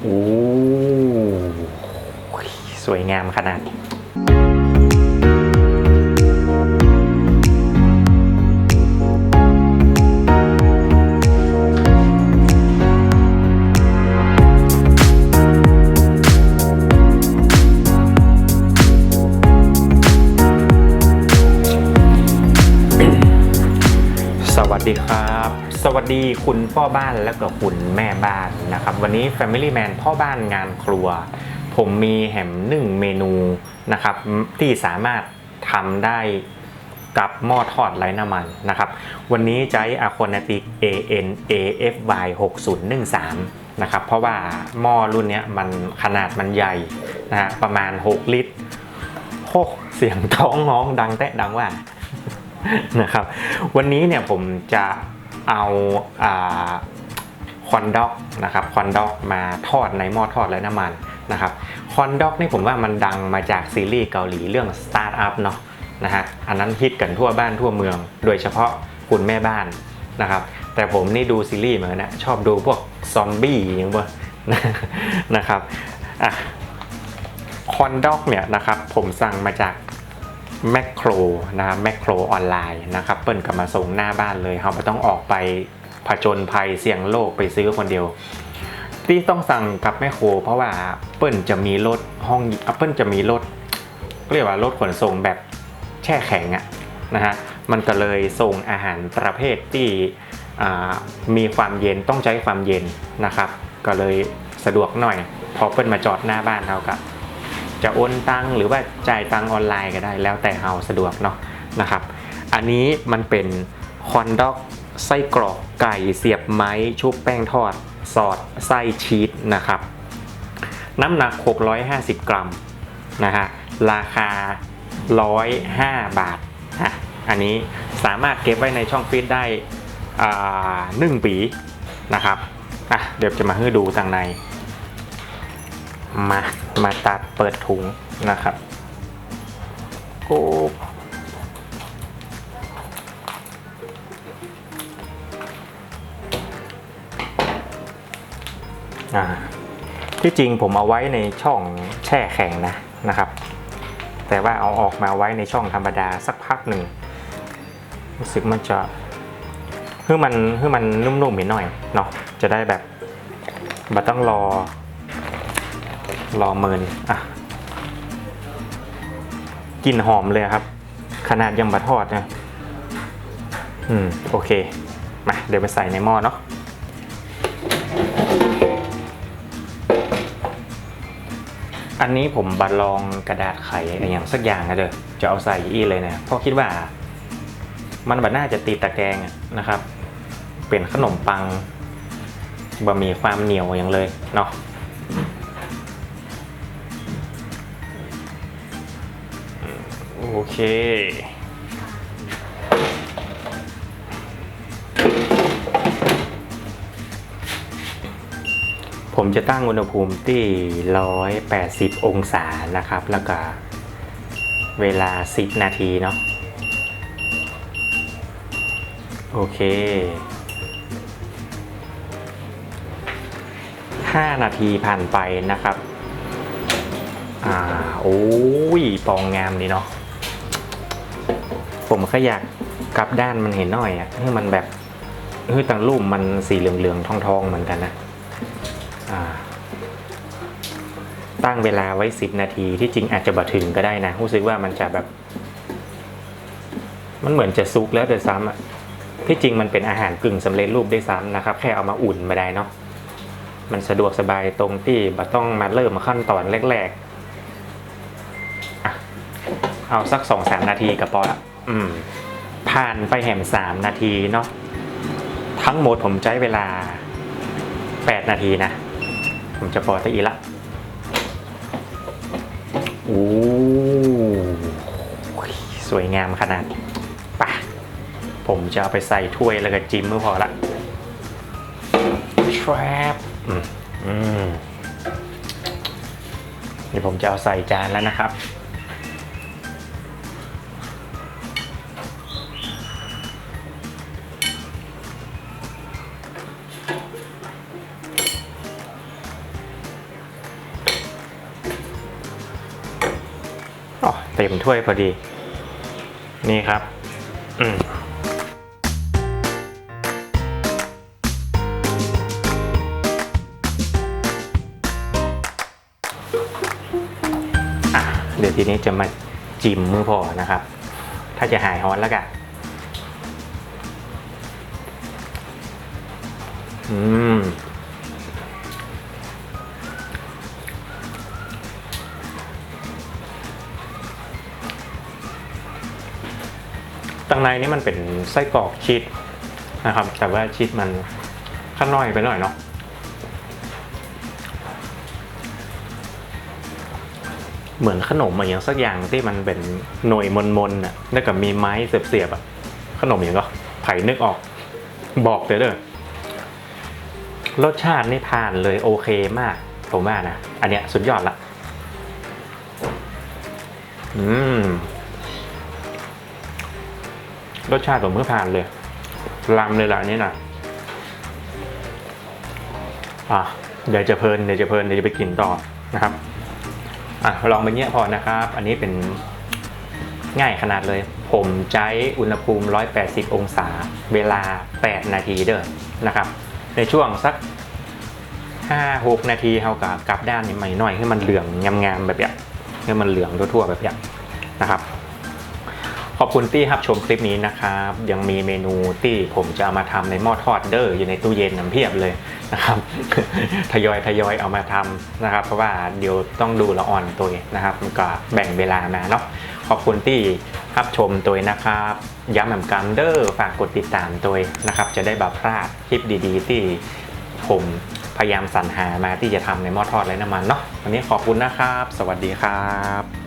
โอ้สวยงามขนาด ดี คุณพ่อบ้านและก็คุณแม่บ้านนะครับ วันนี้ Family Man พ่อบ้านงานครัว ผมมีแหมหนึ่งเมนูนะครับ ที่สามารถทำได้กับหม้อทอดไร้น้ำมันนะครับ วันนี้ใช้ a q u a n a t i c AN AFY 6013นะครับ เพราะว่าหม้อรุ่นนี้มันขนาดมันใหญ่นะฮะประมาณ 6 ลิตรโอ้เสียงท้องน้องดังแตะดังว่านะครับ วันนี้เนี่ยผมจะ เอาคอนด็อกนะครับคอนด็อกมาทอดในหม้อทอดไร้น้ำมันนะครับคอนด็อกนี่ผมว่ามันดังมาจากซีรีส์เกาหลีเรื่องสตาร์ทอัพเนาะนะฮะอันนั้นฮิตกันทั่วบ้านทั่วเมือง โดยเฉพาะคุณแม่บ้านนะครับแต่ผมนี่ดูซีรีส์เหมือนนะชอบดูพวกซอมบี้อย่างเงี้ยนะครับอะคอนด็อกเนี่ยนะครับผมสั่งมาจาก แมคโครนะครับแมคโครออนไลน์นะครับเปิ้ลกลับมาส่งหน้าบ้านเลยเราไม่ต้องออกไปผจญภัยเสี่ยงโลกไปซื้อคนเดียว ที่ต้องสั่งกับแมคโครเพราะว่าเปิ้ลจะมีรถห้องเปิ้ลจะมีรถเรียกว่ารถขนส่งแบบแช่แข็งอะนะฮะมันก็เลยส่งอาหารประเภทที่มีความเย็นต้องใช้ความเย็นนะครับ ก็เลยสะดวกหน่อย พอเปิ้ลมาจอดหน้าบ้านเรากับ จะโอนตังหรือว่าจ่ายตังออนไลน์ก็ได้ แล้วแต่เราสะดวกเนาะนะครับ อันนี้มันเป็นคอนด็อกไส้กรอกไก่เสียบไม้ชุบแป้งทอด สอดไส้ชีสนะครับ น้ำหนัก 650 กรัมนะฮะราคา 105 บาทนะอันนี้สามารถเก็บไว้ในช่องฟรีซได้หนึ่งปีนะครับอะเดี๋ยวจะมาให้ดูทางใน มา มาตัดเปิดถุงนะครับโอ้อ่าที่จริงผมเอาไว้ในช่องแช่แข็งนะนะครับ แต่ว่าเอาออกมาไว้ในช่องธรรมดาสักพักหนึ่งรู้สึกมันจะเพื่อมันเพื่อมันนุ่มๆนิดหน่อยเนาะจะได้แบบบัต้องรอ รอเมินอะกลิ่นหอมเลยครับ ขนาดยังบะทอดนะอืม โอเค มา เดี๋ยวไปใส่ในหม้อเนาะอันนี้ผมบัดลองกระดาษไขอะไรอย่างสักอย่างนะเด้อจะเอาใส่อีเลยนะเพราะคิดว่า มันบัดน่าจะติดตะแกรงนะครับ เป็นขนมปังบะหมี่ความเหนียวอย่างเลยเนาะ โอเค ผมจะตั้งอุณหภูมิที่ 180 องศานะครับ แล้วก็เวลา 10 นาทีเนาะโอเค 5 นาทีผ่านไปนะครับ อ่า โอ้ย ปองงามดีเนาะ ผมก็อยากกลับด้านมันเห็นหน่อยอะ่ะให้มันแบบเฮ้ยต่างรูปมันสีเหลืองๆทองๆเหมือนกันนะตั้งเวลาไว้ 10 นาทีที่จริงอาจจะบ่ถึงก็ได้นะรู้สึกว่ามันจะแบบ มันเหมือนจะซุกแล้วโดยซ้ำอะที่จริงมันเป็นอาหารกึ่งสำเร็จรูปได้ซ้ำนะครับ แค่เอามาอุ่นมาได้เนาะมันสะดวกสบายตรงที่บ่ต้องมาเริ่มมาขั้นตอนแรกๆเอาสักสองสามนาทีกับพอละ อืมผ่านไปแหมสามนาทีเนาะทั้งหมดผมใช้เวลา8นาทีนะ ผมจะพอตะอีละโอ้สวยงามขนาดปะผมจะเอาไปใส่ถ้วยแล้วก็จิ้มก็พอละ trap อืมอืมนี่ผมจะเอาใส่จานแล้วนะครับ เต็มถ้วยพอดี นี่ครับ อืมเดี๋ยวทีนี้จะมาจิ้มมือพอนะครับ ถ้าจะหายฮอนแล้วกันอืม ตังในนี่มันเป็นไส้กรอกชีสนะครับ แต่ว่าชีสมันข้างน้อยไปหน่อยเนาะเหมือนขนมอะไรอย่างสักอย่างที่มันเป็นหน่วยมนๆน่ะแล้วก็มีไม้เสียบๆอะขนมอย่างก็ไผ่นึกออก บอกเด้อเด้อรสชาตินี่ผ่านเลยโอเคมากผมว่านะ อันเนี้ยสุดยอดละ อืม รสชาติผมเมื่อผ่านเลยลำเลยล่ะอันนี้นะอะเดี๋ยวจะเพลินเดี๋ยวจะเพลินเดี๋ยวจะไปกินต่อนะครับอะลองไปเนี้ยพอนะครับ อันนี้เป็นง่ายขนาดเลย ผมใช้อุณหภูมิ 180 องศา เวลา 8 นาทีเด้อนะครับ ในช่วงสัก 5-6 นาทีเท่ากับกลับด้านใหม่หน่อยให้มันเหลืองงามๆแบบเนี้ยให้มันเหลืองทั่วๆแบบเนี้ยนะครับ ขอบคุณที่รับชมคลิปนี้นะครับ ยังมีเมนูที่ผมจะเอามาทำในหม้อทอดเดอร์อยู่ในตู้เย็นน้ำเพียบเลยนะครับทยอยทยอยเอามาทำนะครับ เพราะว่าเดี๋ยวต้องดูละอ่อนตัวนะครับก็แบ่งเวลามาเนาะขอบคุณที่รับชมตัวนะครับ ย้ำเหมือนกันเดอร์ฝากกดติดตามตัวนะครับ จะได้แบบพลาดคลิปดีๆ ที่ผมพยายามสรรหามาที่จะทำในหม้อทอดไร้น้ำมันเนาะวันนี้ขอบคุณนะครับ สวัสดีครับ